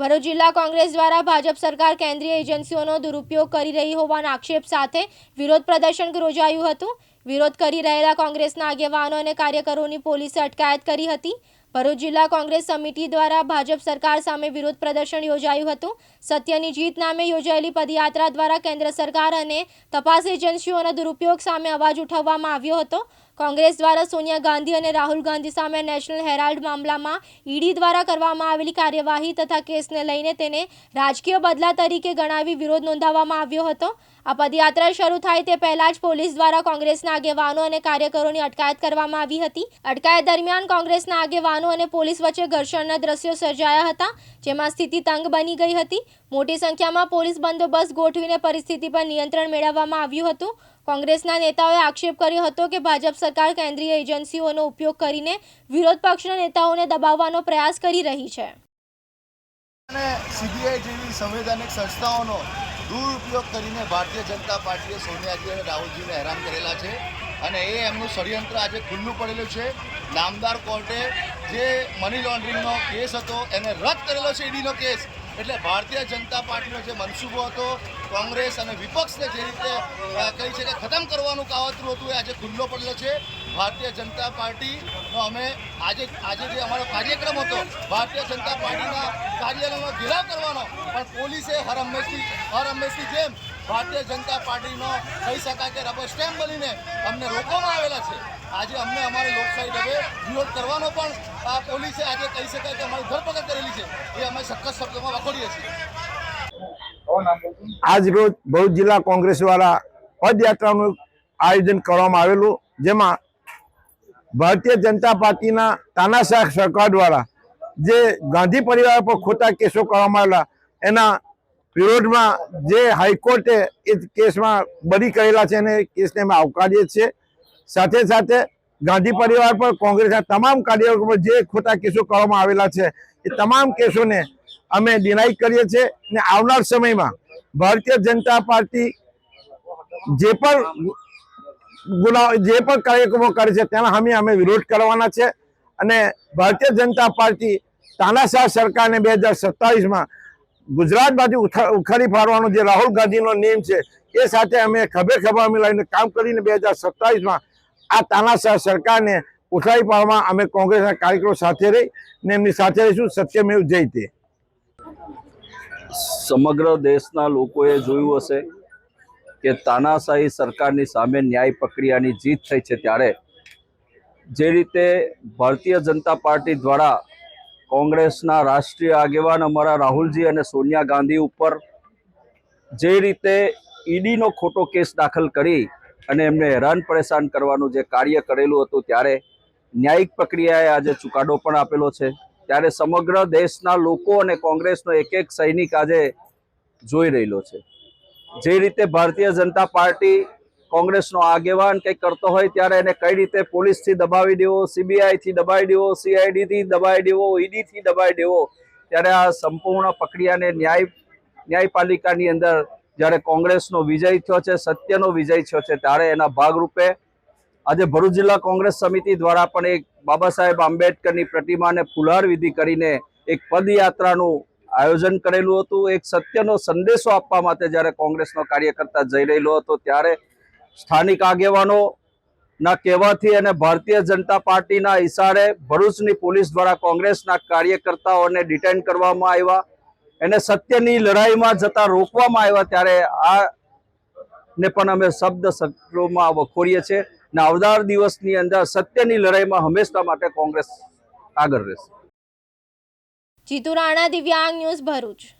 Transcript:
ભરૂચ જિલ્લા કોંગ્રેસ દ્વારા ભાજપ સરકાર કેન્દ્રીય એજન્સીઓનો દુરુપયોગ કરી રહી હોવાના આક્ષેપ સાથે વિરોધ પ્રદર્શન યોજાયું હતું. વિરોધ કરી રહેલા કોંગ્રેસના આગેવાનો અને કાર્યકરોની પોલીસે અટકાયત કરી હતી. ભરૂચ જિલ્લા કોંગ્રેસ સમિતિ દ્વારા ભાજપ સરકાર સામે વિરોધ પ્રદર્શન યોજાયું હતું. સત્યની જીત નામે યોજાયેલી પદયાત્રા દ્વારા કેન્દ્ર સરકાર અને તપાસ એજન્સીઓના દુરુપયોગ સામે અવાજ ઉઠાવવામાં આવ્યો હતો. કોંગ્રેસ દ્વારા સોનિયા ગાંધી અને રાહુલ ગાંધી સામે નેશનલ હેરાલ્ડ મામલામાં ઈડી દ્વારા કરવામાં આવેલી કાર્યવાહી તથા કેસને લઈને તેને રાજકીય બદલા તરીકે ગણાવી વિરોધ નોંધાવવામાં આવ્યો હતો. આ પદયાત્રા શરૂ થાય તે પહેલા જ પોલીસ દ્વારા કોંગ્રેસના આગેવાનો અને કાર્યકરોની અટકાયત કરવામાં આવી હતી. અટકાયત દરમિયાન કોંગ્રેસના આગેવાનો અને પોલીસ વચ્ચે ઘર્ષણના દ્રશ્યો સર્જાયા હતા, જેમાં સ્થિતિ તંગ બની ગઈ હતી. મોટી સંખ્યામાં પોલીસ બંદોબસ્ત ગોઠવીને પરિસ્થિતિ પર નિયંત્રણ મેળવવામાં આવ્યું હતું. કોંગ્રેસના નેતાઓએ આક્ષેપ કર્યો હતો કે ભાજપ સરકાર કેન્દ્રીય એજન્સીઓનો ઉપયોગ કરીને વિરોધ પક્ષના નેતાઓને દબાવવાનો પ્રયાસ કરી રહી છે. અને સીબીઆઈ જેવી સંવૈધાનિક સંસ્થાઓનો દુરુપયોગ કરીને ભારતીય જનતા પાર્ટીએ સોનિયાજી અને રાહુલજીને હેરાન કરેલા છે. અને એ એમનું ષડયંત્ર આજે ખુલ્લું પડેલું છે. નામદાર કોર્ટે જે મની લોન્ડરિંગનો કેસ હતો, એને રદ કરેલો છે ઈડીનો કેસ. એટલે ભારતીય જનતા પાર્ટીનો જે મનસૂબો હતો, કોંગ્રેસ અને વિપક્ષને જે રીતે કહી છે કે ખતમ કરવાનું કાવતરું હતું, એ આજે ખુલ્લો પડેલો છે. ભારતીય જનતા પાર્ટીનો અમે આજે આજે જે અમારો કાર્યક્રમ હતો, ભારતીય જનતા પાર્ટીના કાર્યાલયનો ઘેરાવ કરવાનો, પણ પોલીસે હર હંમેશની હર હંમેશની જેમ ભારતીય જનતા પાર્ટીનો કહી શકાય કે રબર સ્ટેમ્પ બનીને અમને રોકવામાં આવેલા છે. આજે અમને અમારી લોકશાહી ઢબે વિરોધ કરવાનો પણ આ પોલીસે આજે કહી શકાય કે અમારી ધરપકડ કરેલી છે. એ અમે સખત શબ્દોમાં વખોડીએ છીએ. આજ રોજ ભરૂચ જિલ્લા કોંગ્રેસ દ્વારા પદયાત્રાનું આયોજન કરવામાં આવેલું, જેમાં ભારતીય જનતા પાર્ટીના તાનાશાહ સરકાર દ્વારા જે ગાંધી પરિવાર પર ખોટા કેસો કરવામાં આવેલા, એના વિરોધમાં જે હાઈકોર્ટે એ કેસમાં બરી કરેલા છે અને કેસને અમે આવકારીએ છીએ. સાથે સાથે ગાંધી પરિવાર પર કોંગ્રેસના તમામ કાર્યકરો પર જે ખોટા કેસો કરવામાં આવેલા છે, એ તમામ કેસોને અમે ડિનાઈ કરીએ છીએ અને આવનાર સમયમાં ભારતીય જનતા પાર્ટી જે પણ ગુના, જે પણ કાર્યક્રમો કરે છે, તેના સામે અમે વિરોધ કરવાના છે. અને ભારતીય જનતા પાર્ટી તાનાશાહ સરકારને બે હજાર સત્તાવીસમાં ગુજરાત બાજુ ઉખાડી ફાડવાનો જે રાહુલ ગાંધીનો નિયમ છે, એ સાથે અમે ખભે ખભા મિલાવીને કામ કરીને બે હજાર સત્તાવીસમાં આ તાનાશાહ સરકારને ઉઠાવી પાડવામાં અમે કોંગ્રેસના કાર્યકરો સાથે રહી ને એમની સાથે રહીશું. સત્યમેવ જયતે સમગ્ર દેશના લોકોએ જોયું હશે કે તાનાશાહી સરકારની સામે ન્યાય પ્રક્રિયાની જીત થઈ છે ત્યારે. જે રીતે ભારતીય જનતા પાર્ટી દ્વારા કોંગ્રેસના રાષ્ટ્રીય આગેવાન અમારા રાહુલજી અને સોનિયા ગાંધી ઉપર જે રીતે ઈડીનો ખોટો કેસ દાખલ કરી અને એમને હેરાન પરેશાન કરવાનું જે કાર્ય કરેલું હતું ત્યારે ન્યાયિક પ્રક્રિયાએ આજે ચુકાદો પણ આપેલો છે. ત્યારે સમગ્ર દેશના લોકો અને કોંગ્રેસનો એક એક સૈનિક આજે જોઈ રહેલો છે. જે રીતે ભારતીય જનતા પાર્ટી કોંગ્રેસનો આગેવાન કંઈક કરતો હોય ત્યારે એને કઈ રીતે પોલીસથી દબાવી દેવો, સીબીઆઈથી દબાવી દેવો, સીઆઈડીથી દબાવી દેવો, ઈડીથી દબાવી દેવો, ત્યારે આ સંપૂર્ણ પ્રક્રિયાને ન્યાય, ન્યાયપાલિકાની અંદર જ્યારે કોંગ્રેસનો વિજય થયો છે, સત્યનો વિજય થયો છે, ત્યારે એના ભાગરૂપે આજે ભરૂચ જિલ્લા કોંગ્રેસ સમિતિ દ્વારા પણ એક બાબા સાહેબ આંબેડકરની પ્રતિમાને ફુલહાર વિધિ કરીને એક પદયાત્રાનું આયોજન કરેલું હતું. એક સત્યનો સંદેશો આપવા માટે જ્યારે કોંગ્રેસનો કાર્યકર્તા જઈ રહેલો હતો, ત્યારે સ્થાનિક આગેવાનો ના કહેવાથી અને ભારતીય જનતા પાર્ટીના ઇશારે ભરૂચની પોલીસ દ્વારા કોંગ્રેસના કાર્યકર્તાઓને ડિટેન કરવામાં આવ્યા. એને સત્યની લડાઈમાં જતા રોકવામાં આવ્યા ત્યારે આ ને પણ અમે શબ્દ શબ્દોમાં વખોરીએ છીએ ને આવનાર દિવસની અંદર સત્યની લડાઈમાં હંમેશા માટે કોંગ્રેસ આગળ રહેશે. જીતુ રાણા દિવ્યાંગ ન્યૂઝ ભરૂચ.